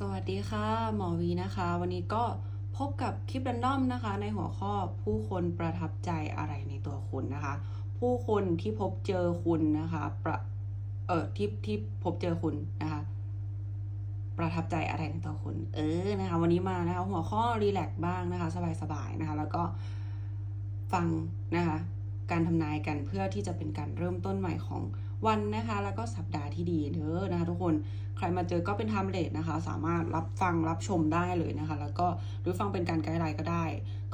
สวัสดีค่ะ หมอวีนะคะ วันนี้ก็พบกับคลิปรันดอมนะคะ ในหัวข้อผู้คนประทับใจอะไรในตัวคุณนะคะ ผู้คนที่พบเจอคุณนะคะประเออที่ที่พบเจอคุณนะคะ ประทับใจอะไรในตัวคุณ เออนะคะ วันนี้มานะคะ หัวข้อรีแลกซ์บ้างนะคะ สบายๆนะคะ แล้วก็ฟังนะคะ การทำนายกันเพื่อที่จะเป็นการเริ่มต้นใหม่ของ วันนะคะ แล้วก็สัปดาห์ที่ดีเด้อนะคะ ทุกคนใครมาเจอก็เป็นไทม์เลทนะคะ สามารถรับฟังรับชมได้เลยนะคะ แล้วก็หรือฟังเป็นการไกด์ไลน์ก็ได้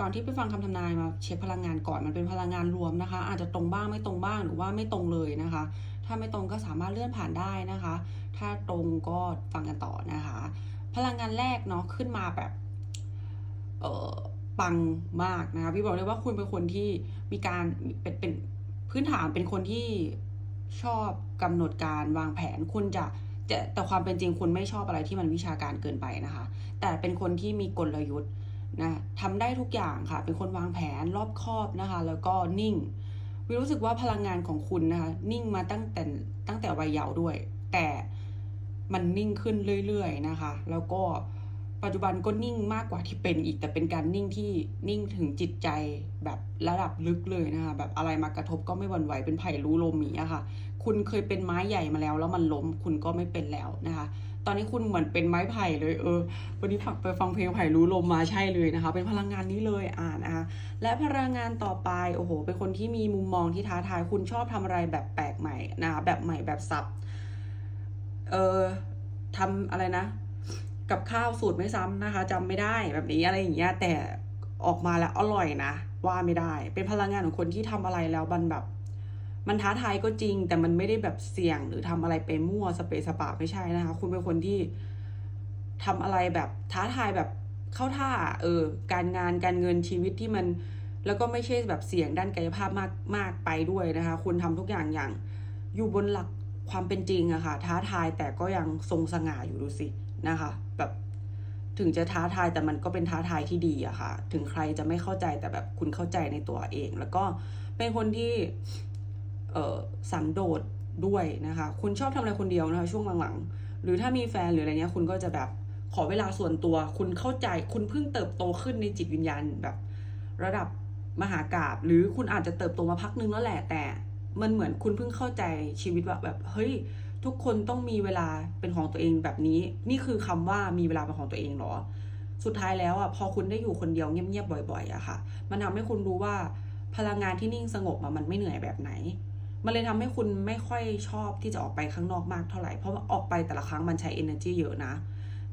ก่อนที่ไปฟังคำทำนายมาเช็คพลังงานก่อนมันเป็นพลังงานรวมนะคะ อาจจะตรงบ้างไม่ตรงบ้างหรือว่าไม่ตรงเลยนะคะ ถ้าไม่ตรงก็สามารถเลื่อนผ่านได้นะคะ ถ้าตรงก็ฟังกันต่อนะคะ พลังงานแรกเนาะขึ้นมาแบบเออปังมากนะคะพี่บอกเลยว่าคุณเป็นคนที่มีการเป็นเป็นพื้นฐานเป็นคนที่ ชอบกำหนดการวางแผนคุณจะจะแต่ความเป็นจริงคุณไม่ชอบอะไรที่มันวิชาการเกินไปนะคะ แต่เป็นคนที่มีกลยุทธ์นะทำได้ทุกอย่างค่ะ เป็นคนวางแผนรอบคอบนะคะ แล้วก็นิ่งวิรู้สึกว่าพลังงานของคุณนะคะ นิ่งมาตั้งแต่ตั้งแต่วัยเยาว์ด้วย แต่มันนิ่งขึ้นเรื่อย ๆ นะคะ แล้วก็ ปัจจุบันก็นิ่งมากกว่าที่เป็นอีกแต่เป็นการนิ่งที่นิ่งถึงจิตใจแบบระดับลึกเลยนะคะแบบอะไรมากระทบก็ไม่หวั่นไหวเป็นไผ่รู้ลมอย่างนี้ยค่ะ คุณเคยเป็นไม้ใหญ่มาแล้ว แล้วมันล้มคุณก็ไม่เป็นแล้วนะคะ ตอนนี้คุณเหมือนเป็นไม้ไผ่เลยเออวันนี้ฝักไปฟังเพลงไผ่รู้ลมมาใช่เลยนะคะ เป็นพลังงานนี้เลยอ่านะคะและพลังงานต่อไปโอ้โห เป็นคนที่มีมุมมองที่ท้าทายคุณชอบทำอะไรแบบแปลกใหม่นะคะแบบใหม่แบบสับเออทำอะไรนะ กับข้าวสูตรไม่ซ้ำนะคะจำไม่ได้แบบนี้อะไรอย่างเงี้ยแต่ออกมาแล้วอร่อยนะว่าไม่ได้ เป็นพลังงานของคนที่ทำอะไรแล้วมันแบบ มันท้าทายก็จริง แต่มันไม่ได้แบบเสี่ยงหรือทำอะไรไปมั่วสเปซสปาไม่ใช่นะคะ คุณเป็นคนที่ทำอะไรแบบท้าทายแบบเข้าท่า เออ การงานการเงินชีวิตที่มัน แล้วก็ไม่ใช่แบบเสี่ยงด้านกายภาพมากมากไปด้วยนะคะ คุณทำทุกอย่างอย่าง อยู่บนหลักความเป็นจริงอะค่ะ ท้าทายแต่ก็ยังทรงสง่าอยู่ดูสิ นะคะ แบบถึงจะท้าทายแต่มันก็เป็นท้าทายที่ดีอะค่ะ ถึงใครจะไม่เข้าใจแต่แบบคุณเข้าใจในตัวเอง แล้วก็เป็นคนที่เออสันโดษด้วยนะคะ คุณชอบทำอะไรคนเดียวนะคะ ช่วงหลังๆ หรือถ้ามีแฟนหรืออะไรเงี้ยคุณก็จะแบบขอเวลาส่วนตัว คุณเข้าใจ คุณเพิ่งเติบโตขึ้นในจิตวิญญาณแบบ ระดับมหากราบ หรือคุณอาจจะเติบโตมาพักนึงแล้วแหละแต่ มันเหมือนคุณเพิ่งเข้าใจชีวิตว่าแบบเฮ้ย ทุกคนต้องมีเวลาเป็นของตัวเองแบบนี้ นี่คือคำว่ามีเวลาเป็นของตัวเองเหรอ สุดท้ายแล้วอะพอคุณได้อยู่คนเดียวเงียบๆบ่อยๆอะค่ะ มันทำให้คุณรู้ว่าพลังงานที่นิ่งสงบมันไม่เหนื่อยแบบไหน มันเลยทำให้คุณไม่ค่อยชอบที่จะออกไปข้างนอกมากเท่าไหร่ เพราะว่าออกไปแต่ละครั้งมันใช้ energy เยอะนะ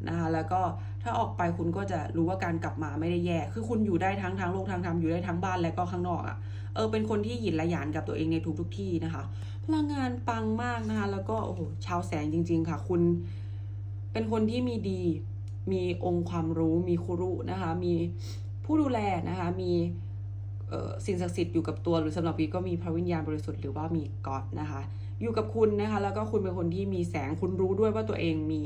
นะคะแล้วก็ถ้าออกไปคุณก็จะรู้ว่าการกลับมาไม่ได้แย่ คือคุณอยู่ได้ทั้งทางโลกทางธรรมอยู่ได้ทั้งบ้านและก็ข้างนอกอะ่ะ เออเป็นคนที่หยินและหยานกับตัวเองในทุกๆทที่นะคะ พลังงานปังมากนะคะ แล้วก็โอ้โหชาวแสงจริง ๆ ค่ะ คุณเป็นคนที่มีดี มีองค์ความรู้ มีครูรุนะคะ มีผู้ดูแลนะคะ มีสิ่งศักดิ์สิทธิ์อยู่กับตัวหรือสำหรับวีก็มีพระวิญญาณบริสุทธิ์หรือว่ามีก็อดนะคะ อยู่กับคุณนะคะ แล้วก็คุณเป็นคนที่มีแสงคุณรู้ด้วยว่าตัวเองมี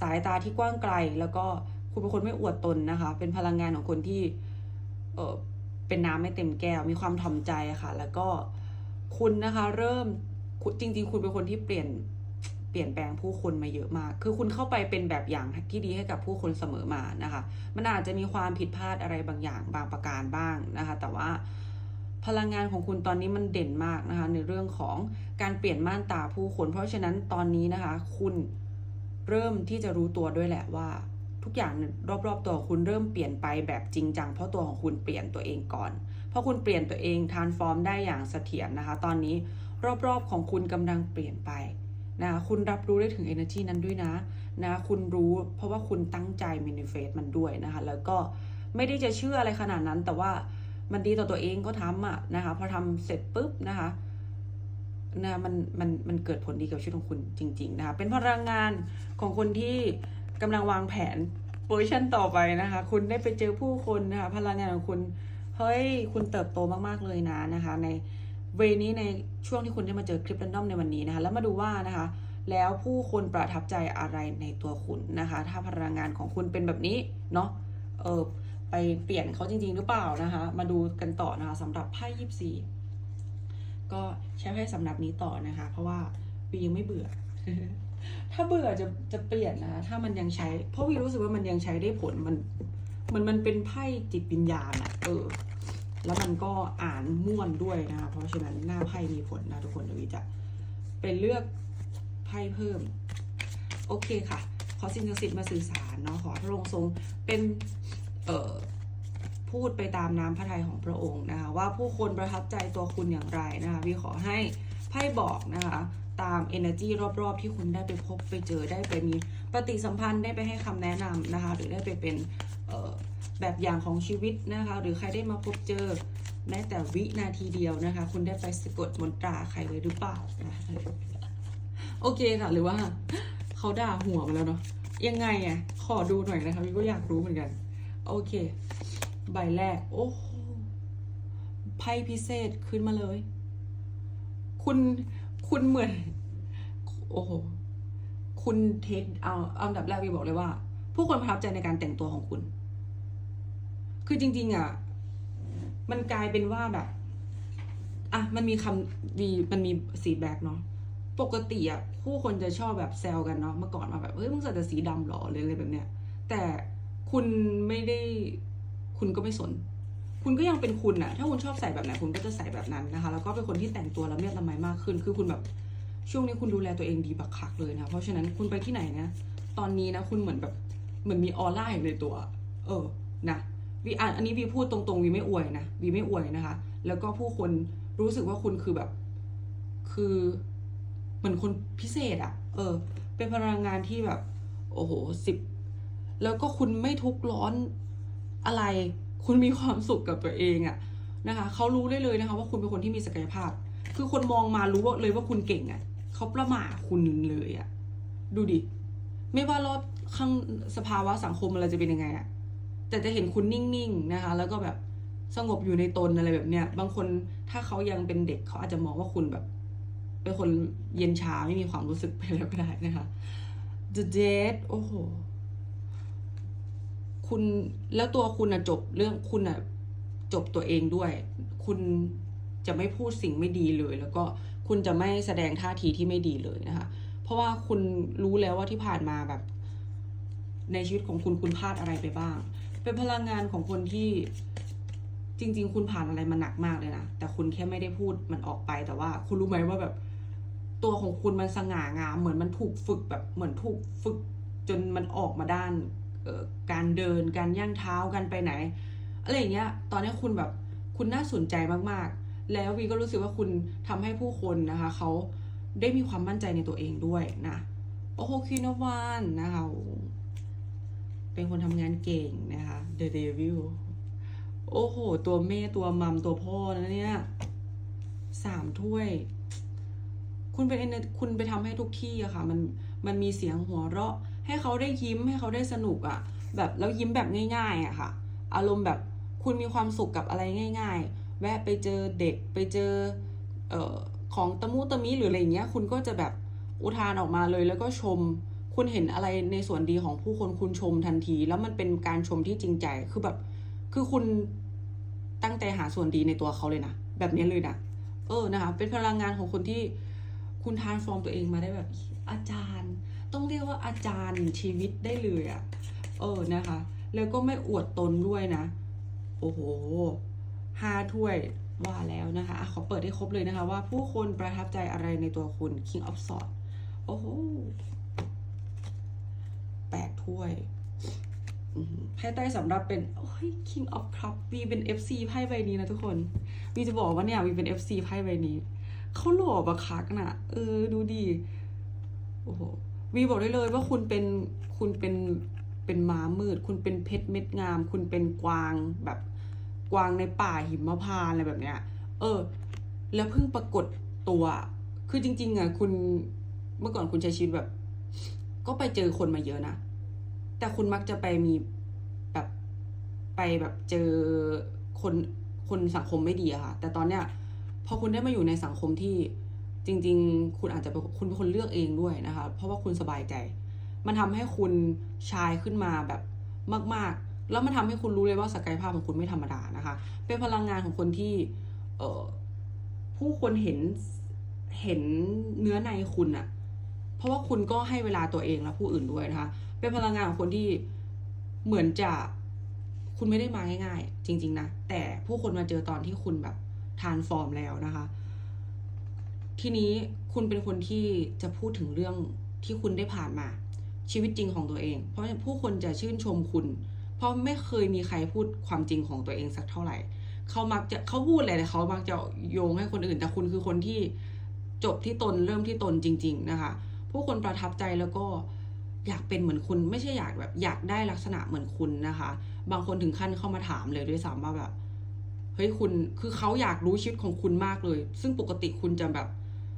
สายตาที่กว้างไกล แล้วก็คุณเป็นคนไม่อวดตนนะคะ เป็นพลังงานของคนที่เเป็นน้ำไม่เต็มแก้ว มีความถ่อมใจะค่ะ แล้วก็ คุณนะคะเริ่มจริง ๆ คุณเป็นคนที่เปลี่ยนเปลี่ยนแปลงผู้คนมาเยอะมาก คือคุณเข้าไปเป็นแบบอย่างที่ดีให้กับผู้คนเสมอมานะคะ มันอาจจะมีความผิดพลาดอะไรบางอย่างบางประการบ้างนะคะ แต่ว่าพลังงานของคุณตอนนี้มันเด่นมากนะคะ ในเรื่องของการเปลี่ยนม่านตาผู้คน เพราะฉะนั้นตอนนี้นะคะ คุณเริ่มที่จะรู้ตัวด้วยแหละว่า ทุกอย่างรอบๆตัวคุณเริ่มเปลี่ยนไปแบบจริงจังเพราะตัวของคุณเปลี่ยนตัวเองก่อน เพราะคุณเปลี่ยนตัวเองทานฟอร์มได้อย่างเสถียรนะคะ ตอนนี้รอบๆของคุณกำลังเปลี่ยนไปนะคุณรับรู้ได้ถึง energy นั้นด้วยนะนะคุณรู้เพราะว่าคุณตั้งใจ manifest มันด้วยนะคะ แล้วก็ไม่ได้จะเชื่ออะไรขนาดนั้น แต่ว่ามันดีต่อตัวเองก็ทำอะนะคะพอทำเสร็จปุ๊บนะคะนะมันมันมันเกิดผลดีกับชีวิตของคุณจริง ๆ นะคะเป็นพลังงานของคนที่กำลังวางแผนโพซิชันต่อไปนะคะ คุณได้ไปเจอผู้คนนะคะ พลังงานของคุณ เฮ้ย คุณเติบโตมากๆเลยนะนะคะ ในเวนี้ในช่วงที่คุณได้มาเจอคลิป r รนดอมในวันนี้นะคะ แล้วมาดูว่านะคะ แล้วผู้คนประทับใจอะไรในตัวคุณนะคะ ถ้าพลังงานของคุณเป็นแบบนี้เนาะเออไปเปลี่ยนเขาจริง ๆ หรือเปล่านะคะ มาดูกันต่อนะคะสำหรับไพ่ยิปซีก็ใช้ไพ่สำหรับนี้ต่อนะคะ เพราะว่าวียังไม่เบื่อ ถ้าเบื่อจะจะเปลี่ยนนะ ถ้ามันยังใช้ เพราะวีรู้สึกว่ามันยังใช้ได้ผลมัน เหมันมันเป็นไพ่จิตวิญญาณอะเออ แล้วมันก็อ่านม่วนด้วยนะคะเพราะฉะนั้นหน้าไพ่มีผลนะทุกคนเดี๋ยววีจะไปเลือกไพ่เพิ่ม โอเคค่ะ ขอสิ่งศักดิ์สิทธิ์มาสื่อสารเนาะขอพระองค์ทรงเป็นเอ่อพูดไปตามน้ำพระทัยของพระองค์นะคะว่าผู้คนประทับใจตัวคุณอย่างไรนะคะวีขอให้ไพ่บอกนะคะตาม energy รอบๆ ที่คุณได้ไปพบไปเจอได้ไปมีปฏิสัมพันธ์ได้ไปให้คำแนะนำนะคะหรือได้ไปเป็น แบบอย่างของชีวิตนะคะ หรือใครได้มาพบเจอแม้แต่วินาทีเดียวนะคะ คุณได้ไปสะกดมนตราใครเลยหรือเปล่านะโอเคค่ะหรือว่าเขาด่าหัวมาแล้วเนาะยังไงอะขอดูหน่อยนะคะพี่ก็อยากรู้เหมือนกัน โอเค ใบแรก โอ้โหไพ่พิเศษขึ้นมาเลย คุณคุณเหมือน โอ้โหคุณเทคเอาอันดับแรกวีบอกเลยว่า ผู้คนประทับใจในการแต่งตัวของคุณ คือจริง ๆอะมันกลายเป็นว่าแบบอะมันมีคำวีมันมีสีแบล็กเนาะปกติอะผู้คนจะชอบแบบแซวกันเนาะเมื่อก่อนมาแบบเฮ้ยมึงใส่แต่สีดำหรอหรืออะไรแบบเนี้ย แต่คุณไม่ได้ คุณก็ไม่สน คุณก็ยังเป็นคุณอะถ้าคุณชอบใส่แบบไหนคุณก็จะใส่แบบนั้นนะคะ แล้วก็เป็นคนที่แต่งตัวละเมียดละไมมากขึ้น คือคุณแบบช่วงนี้คุณดูแลตัวเองดีบักคักเลยนะเพราะฉะนั้นคุณไปที่ไหนนะตอนนี้นะคุณเหมือนแบบเหมือนมีออร่าอยู่ในตัว เออนะ วีอ่านอันนี้วีพูดตรงๆวีไม่อวยนะวีไม่อวยนะคะ แล้วก็ผู้คนรู้สึกว่าคุณคือแบบ คือเหมือนคนพิเศษอะเออ เป็นพลังงานที่แบบ โอ้โหสิบแล้วก็คุณไม่ทุกข์ร้อนอะไร คุณมีความสุขกับตัวเองอะนะคะเขารู้ได้เลยนะคะว่าคุณเป็นคนที่มีศักยภาพ คือคนมองมารู้ว่าเลยว่าคุณเก่งอะเขาประหม่าคุณเลยอะดูดิไม่ว่ารอบข้างสภาวะสังคมอะไรจะเป็นยังไงอะ แต่จะเห็นคุณนิ่งๆนะคะ แล้วก็แบบสงบอยู่ในตนอะไรแบบเนี้ย บางคนถ้าเขายังเป็นเด็กเขาอาจจะมองว่าคุณแบบ เป็นคนเย็นชาไม่มีความรู้สึกไปแล้วก็ได้นะคะ The Date โอ้โห คุณแล้วตัวคุณอะจบเรื่องคุณอะจบตัวเองด้วย คุณจะไม่พูดสิ่งไม่ดีเลย แล้วก็คุณจะไม่แสดงท่าทีที่ไม่ดีเลยนะคะ เพราะว่าคุณรู้แล้วว่าที่ผ่านมาแบบ ในชีวิตของคุณคุณพลาดอะไรไปบ้าง เป็นพลังงานของคนที่จริง ๆ คุณผ่านอะไรมาหนักมากเลยนะ แต่คุณแค่ไม่ได้พูดมันออกไปแต่ว่า คุณรู้ไหมว่าแบบ ตัวของคุณมันสง่างาม เหมือนมันถูกฝึกแบบเหมือนถูกฝึก จนมันออกมาด้านการเดินการย่างเท้าการไปไหนอะไรอย่างเงี้ย ตอนนี้คุณแบบคุณน่าสนใจมากๆ แล้ววีก็รู้สึกว่าคุณทำให้ผู้คนนะคะเขาได้มีความมั่นใจในตัวเองด้วยนะโอ้โหคินวานนะคะ เป็นคนทำงานเก่งนะคะ The Devil โอ้โห ตัวแม่ตัวมัมตัวพ่อนะเนี่ยสามถ้วย คุณเป็นคุณไปทำให้ทุกที่อะค่ะ มันมันมีเสียงหัวเราะ ให้เขาได้ยิ้มให้เขาได้สนุกอะแบบแล้วยิ้มแบบง่ายๆอะค่ะ อารมณ์แบบคุณมีความสุขกับอะไรง่าย ๆ แวะไปเจอเด็กไปเจอเอ่อของตะมุตะมิหรืออะไรอย่างเงี้ย คุณก็จะแบบอุทานออกมาเลยแล้วก็ชม คุณเห็นอะไรในส่วนดีของผู้คนคุณชมทันที แล้วมันเป็นการชมที่จริงใจคือแบบ คือคุณตั้งใจหาส่วนดีในตัวเขาเลยนะแบบนี้เลยนะเออนะคะ เป็นพลังงานของคนที่คุณทานฟอร์มตัวเองมาได้แบบ อาจารย์ ต้องเรียกว่าอาจารย์ชีวิตได้เลยอะ่ะ เออนะคะ แล้วก็ไม่อวดตนด้วยนะ โอ้โหห้าถ้วยว่าแล้วนะคะอะขอเปิดให้ครบเลยนะคะ ว่าผู้คนประทับใจอะไรในตัวคุณ King of Swords โอ้โห แปดถ้วยไพ่ใต้สำหรับเป็น โอ้ย King of Cup วีเป็น FC ไพ่ใบนี้นะทุกคนวีจะบอกว่าเนี่ยวีเป็น FC ไพ่ใบนี้ เขาหล่อบักคักน่ะ เออ ดูดี โอ้โหวีบอกได้เลยว่าคุณเป็นคุณเป็นเป็นม้ามืด คุณเป็นเพชรเม็ดงาม คุณเป็นกวางแบบกวางในป่าหิมพานต์อะไรแบบเนี้ย เออ แล้วเพิ่งปรากฏตัว คือจริง ๆอะคุณเมื่อก่อนคุณใช้ชีวิตแบบ ก็ไปเจอคนมาเยอะนะ แต่คุณมักจะไปมีแบบไปแบบเจอคนคนสังคมไม่ดีอะค่ะ แต่ตอนเนี้ยพอคุณได้มาอยู่ในสังคมที่จริง ๆ คุณอาจจะเป็นคุณเป็นคนเลือกเองด้วยนะคะ เพราะว่าคุณสบายใจ มันทำให้คุณชายขึ้นมาแบบมาก ๆ แล้วมันทำให้คุณรู้เลยว่าศักยภาพของคุณไม่ธรรมดานะคะ เป็นพลังงานของคนที่ เออผู้คนเห็นเห็นเนื้อในคุณอะเพราะว่าคุณก็ให้เวลาตัวเองและผู้อื่นด้วยนะคะ เป็นพลังงานของคนที่เหมือนจะคุณไม่ได้มาง่ายๆ จริง ๆ นะ แต่ผู้คนมาเจอตอนที่คุณแบบทานฟอร์มแล้วนะคะ ทีนี้คุณเป็นคนที่จะพูดถึงเรื่องที่คุณได้ผ่านมา ชีวิตจริงของตัวเอง เพราะผู้คนจะชื่นชมคุณ เพราะไม่เคยมีใครพูดความจริงของตัวเองสักเท่าไหร่ เขามักจะเขาพูดอะไรแต่เขามักจะโยงให้คนอื่น แต่คุณคือคนที่จบที่ตนเริ่มที่ตนจริง ๆ นะคะ ผู้คนประทับใจแล้วก็ อยากเป็นเหมือนคุณไม่ใช่อยากแบบอยากได้ลักษณะเหมือนคุณนะคะ บางคนถึงขั้นเข้ามาถามเลยด้วยซ้ำว่าแบบเฮ้ยคุณคือเขาอยากรู้ชีวิตของคุณมากเลย ซึ่งปกติคุณจะแบบ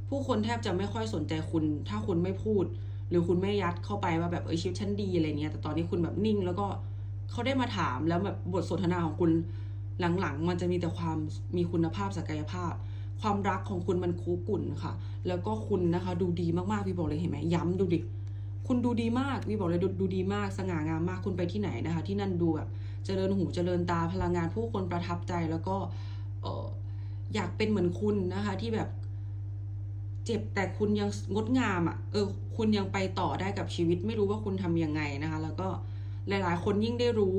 ผู้คนแทบจะไม่ค่อยสนใจคุณ ถ้าคุณไม่พูด หรือคุณไม่ยัดเข้าไปว่าแบบเออชีวิตฉันดีอะไรเงี้ยแต่ตอนนี้คุณแบบนิ่ง แล้วก็เขาได้มาถามแล้วแบบบทสนทนาของคุณหลังๆ มันจะมีแต่ความมีคุณภาพศักยภาพ ความรักของคุณมันคุกุ่นค่ะ แล้วก็คุณนะคะ ดูดีมากๆพี่บอกเลยเห็นไหมย้ำดูดิ คุณดูดีมากพี่บอกเลยดูดูดีมากสง่างามมากคุณไปที่ไหนนะคะ ที่นั่นดูแบบเจริญหูเจริญตาพลังงานผู้คนประทับใจแล้วก็เอออยากเป็นเหมือนคุณนะคะ ที่แบบเจ็บแต่คุณยังงดงามอะ่ะเออคุณยังไปต่อได้กับชีวิต ไม่รู้ว่าคุณทำยังไงนะคะ แล้วก็หลายๆ คนยิ่งได้รู้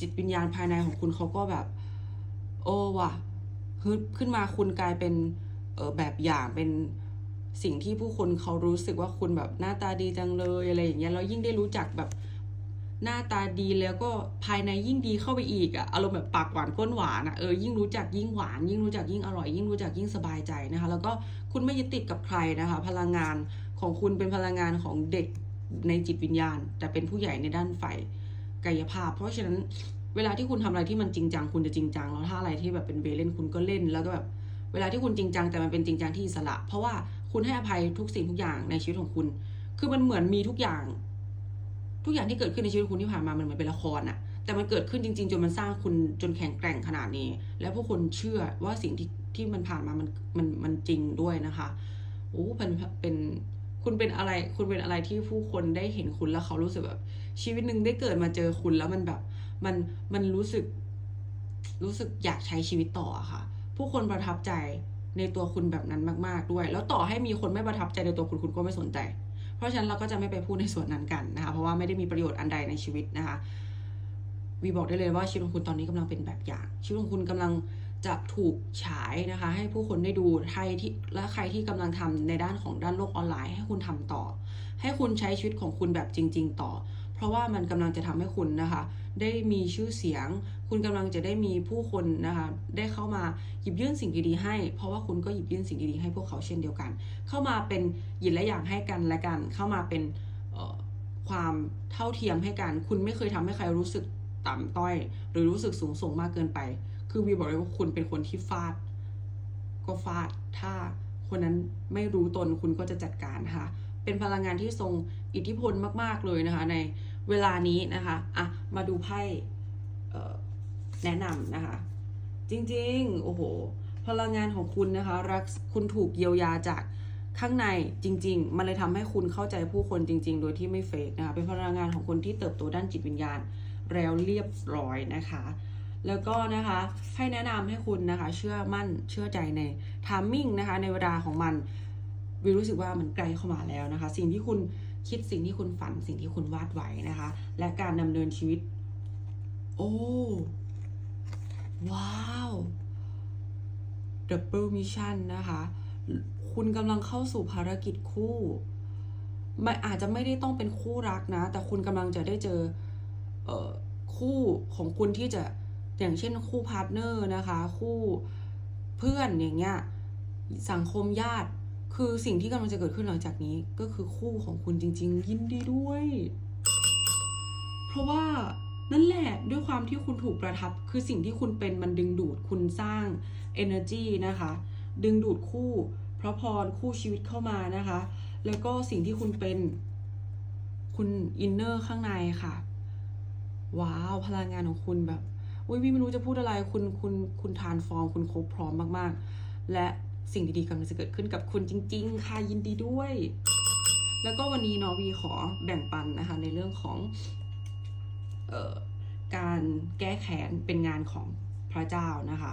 จิตวิญญาณภายในของคุณเขาก็แบบ โอ้ว่ะฮึดขึ้นมาคุณกลายเป็นเออแบบอย่างเป็น สิ่งที่ผู้คนเขารู้สึกว่าคุณแบบหน้าตาดีจังเลยอะไรอย่างเงี้ยแล้วยิ่งได้รู้จักแบบหน้าตาดีแล้วก็ภายในยิ่งดีเข้าไปอีกอะอารมณ์แบบปากหวานก้นหวานอะเออยิ่งรู้จักยิ่งหวาน ยิ่งรู้จักยิ่งอร่อย ยิ่งรู้จักยิ่งสบายใจนะคะ แล้วก็คุณไม่ยึดติดกับใครนะคะ พลังงานของคุณเป็นพลังงานของเด็กในจิตวิญญาณ แต่เป็นผู้ใหญ่ในด้านฝ่ายกายภาพ เพราะฉะนั้นเวลาที่คุณทำอะไรที่มันจริงจังคุณจะจริงจังแล้วถ้าอะไรที่แบบเป็นเวเล่นคุณก็เล่น แล้วก็แบบเวลาที่คุณจริงจังแต่มันเป็นจริงจังที่อิสระ เพราะว่า คุณให้อภัยทุกสิ่งทุกอย่างในชีวิตของคุณ คือมันเหมือนมีทุกอย่าง ทุกอย่างที่เกิดขึ้นในชีวิตคุณที่ผ่านมามันเหมือนเป็นละครอะแต่มันเกิดขึ้นจริง ๆ จนมันสร้างคุณจนแข็งแกร่งขนาดนี้ แล้วผู้คนเชื่อว่าสิ่งที่ที่มันผ่านมามันมันมันจริงด้วยนะคะโอ้เป็นเป็นคุณเป็นอะไร คุณเป็นอะไรที่ผู้คนได้เห็นคุณแล้วเขารู้สึกแบบ ชีวิตหนึ่งได้เกิดมาเจอคุณแล้วมันแบบ มันมันรู้สึก รู้สึกอยากใช้ชีวิตต่อะค่ะ ผู้คนประทับใจ ในตัวคุณแบบนั้นมาก ๆด้วย แล้วต่อให้มีคนไม่ประทับใจในตัวคุณคุณก็ไม่สนใจ เพราะฉะนั้นเราก็จะไม่ไปพูดในส่วนนั้นกันนะคะเพราะว่าไม่ได้มีประโยชน์อันใดในชีวิตนะคะวีบอกได้เลยว่าชีวิตของคุณตอนนี้กำลังเป็นแบบอย่าง ชีวิตของคุณกำลังจะถูกฉายนะคะ ให้ผู้คนได้ดูใครที่และใครที่กำลังทำในด้านของด้านโลกออนไลน์ ให้คุณทำต่อ ให้คุณใช้ชีวิตของคุณแบบจริง ๆ ต่อ เพราะว่ามันกำลังจะทำให้คุณนะคะ ได้มีชื่อเสียง คุณกำลังจะได้มีผู้คนนะคะได้เข้ามาหยิบยื่นสิ่งดีๆให้ เพราะว่าคุณก็หยิบยื่นสิ่งดีๆให้พวกเขาเช่นเดียวกัน เข้ามาเป็นหยินและอย่างให้กันและกัน เข้ามาเป็นความเท่าเทียมให้กัน คุณไม่เคยทำให้ใครรู้สึกต่ำต้อย หรือรู้สึกสูงส่งมากเกินไป คือวีบอกเลยว่าคุณเป็นคนที่ฟาด ก็ฟาด ถ้าคนนั้นไม่รู้ตนคุณก็จะจัดการนะคะเป็นพลังงานที่ทรงอิทธิพลมาก ๆ เลยนะคะ ในเวลานี้นะคะ อะ มาดูไพ่ แนะนำนะคะ จริงๆ โอ้โห พลังงานของคุณนะคะรักคุณถูกเยียวยาจากข้างในจริง ๆ มันเลยทำให้คุณเข้าใจผู้คนจริง ๆ โดยที่ไม่เฟกนะคะเป็นพลังงานของคนที่เติบโตด้านจิตวิญญาณแล้วเรียบร้อยนะคะ แล้วก็นะคะให้แนะนำให้คุณนะคะ เชื่อมั่นเชื่อใจในทามมิ่งนะคะ ในเวลาของมันวิรู้สึกว่ามันไกลเข้ามาแล้วนะคะ สิ่งที่คุณคิดสิ่งที่คุณฝันสิ่งที่คุณวาดไว้นะคะ และการดำเนินชีวิต โอ้ ว้าวดับเบิลมิชชั่นนะคะ คุณกำลังเข้าสู่ภารกิจคู่มันอาจจะไม่ได้ต้องเป็นคู่รักนะ แต่คุณกำลังจะได้เจอเออคู่ของคุณที่จะอย่างเช่นคู่พาร์ทเนอร์นะคะ คู่เพื่อนอย่างเงี้ยสังคมญาติ คือสิ่งที่กำลังจะเกิดขึ้นหลังจากนี้ก็คือคู่ของคุณจริง ๆ ยินดีด้วย เพราะว่า นั่นแหละด้วยความที่คุณถูกประทับ คือสิ่งที่คุณเป็นมันดึงดูดคุณสร้าง energy นะคะ ดึงดูดคู่พระพรคู่ชีวิตเข้ามานะคะ แล้วก็สิ่งที่คุณเป็นคุณอินเนอร์ข้างในค่ะ ว้าวพลังงานของคุณแบบอุ้ยพี่ไม่รู้จะพูดอะไรคุณคุณคุณทานฟอร์มคุณครบพร้อมมากๆ และสิ่งดีๆกำลังจะเกิดขึ้นกับคุณจริง ๆ ค่ะยินดีด้วย แล้วก็วันนี้เนาะวีขอแบ่งปันนะคะ ในเรื่องของ การแก้แค้นเป็นงานของพระเจ้านะคะ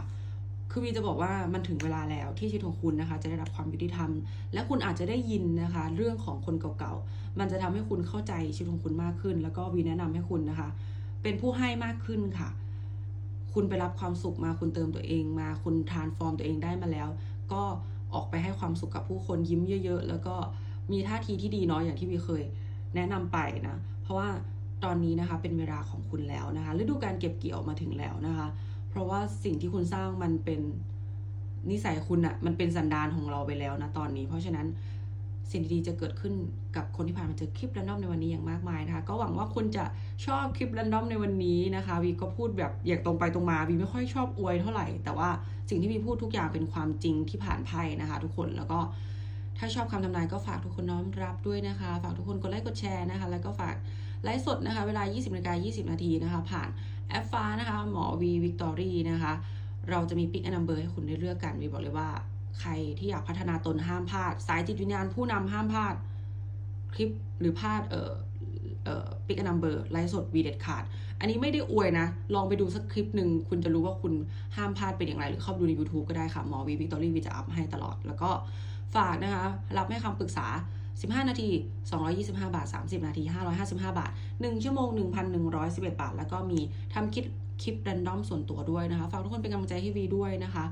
คือวีจะบอกว่ามันถึงเวลาแล้วที่ชีวิตของคุณนะคะ จะได้รับความยุติธรรม และคุณอาจจะได้ยินนะคะ เรื่องของคนเก่าๆ มันจะทำให้คุณเข้าใจชีวิตของคุณมากขึ้น แล้วก็วีแนะนำให้คุณนะคะ เป็นผู้ให้มากขึ้นค่ะ คุณไปรับความสุขมาคุณเติมตัวเองมา คุณทานฟอร์มตัวเองได้มาแล้ว ก็ออกไปให้ความสุขกับผู้คนยิ้มเยอะ ๆ แล้วก็มีท่าทีที่ดีเนาะอย่างที่วีเคย แนะนำไปนะ เพราะว่า ตอนนี้นะคะเป็นเวลาของคุณแล้วนะคะฤดูการเก็บเกี่ยวมาถึงแล้วนะคะ เพราะว่าสิ่งที่คุณสร้างมันเป็นนิสัยคุณอะมันเป็นสันดานของเราไปแล้วนะตอนนี้ เพราะฉะนั้นสิ่งดีๆจะเกิดขึ้นกับคนที่ผ่านมาเจอคลิปแรนดอมในวันนี้อย่างมากมายนะคะ ก็หวังว่าคุณจะชอบคลิปแรนดอมในวันนี้นะคะวีก็พูดแบบอย่างตรงไปตรงมาวีไม่ค่อยชอบอวยเท่าไหร่ แต่ว่าสิ่งที่วีพูดทุกอย่างเป็นความจริงที่ผ่านไพ่นะคะ ทุกคนแล้วก็ถ้าชอบคำทำนายก็ฝากทุกคนน้อมรับด้วยนะคะ ฝากทุกคนกดไลค์กดแชร์นะคะ แล้วก็ฝาก ไลฟ์สดนะคะ เวลา 20นาฬิกา20 นาทีนะคะ ผ่านแอปฟ้านะคะ หมอวีวิกตอรี่นะคะ เราจะมีปิกแอนนัมเบอร์ให้คุณได้เลือกกันวีบอกเลยว่าใครที่อยากพัฒนาตนห้ามพลาด สายจิตวิญญาณผู้นำห้ามพลาด คลิปหรือพลาดเอ่อเอ่อปิกแอนนัมเบอร์ไลฟ์สดวีเด็ดขาด อันนี้ไม่ได้อวยนะ ลองไปดูสักคลิปหนึ่งคุณจะรู้ว่าคุณห้ามพลาดเป็นอย่างไร หรือเข้าดูใน YouTube ก็ได้ค่ะหมอวีวิกตอรี่วีจะอัพให้ตลอด แล้วก็ฝากนะคะ รับให้คำปรึกษา 15 นาที 225 บาท 30 นาที 555 บาท 1 ชั่วโมง 1,111 บาท แล้วก็มีทำคลิปคลิปแรนดอมส่วนตัวด้วยนะคะ ฝากทุกคนเป็นกำลังใจให้วีด้วยนะคะ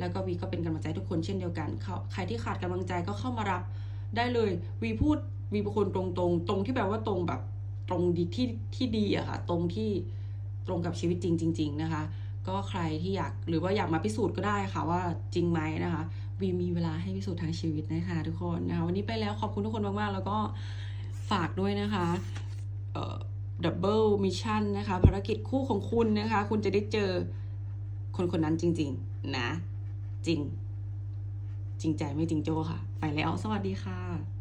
แล้วก็วีก็เป็นกำลังใจทุกคนเช่นเดียวกันเขาใครที่ขาดกำลังใจก็เข้ามารับได้เลย วีพูดวีเป็นคนตรงๆตรงที่แปลว่าตรงแบบตรงดีที่ที่ดีอะค่ะ ตรงที่ตรงกับชีวิตจริงจริง ๆ นะคะ ก็ใครที่อยากหรือว่าอยากมาพิสูจน์ก็ได้ค่ะว่าจริงไหมนะคะ วีมีเวลาให้พิสูจน์ทางชีวิตนะคะทุกคนนะคะวันนี้ไปแล้วขอบคุณทุกคนมาก ๆ แล้วก็ฝากด้วยนะคะดับเบิลมิชชั่นนะคะภารกิจคู่ของคุณนะคะ คุณจะได้เจอคนคนนั้นจริง ๆ นะ จริง จริงใจไม่จริงโจ้ค่ะ ไปแล้วสวัสดีค่ะ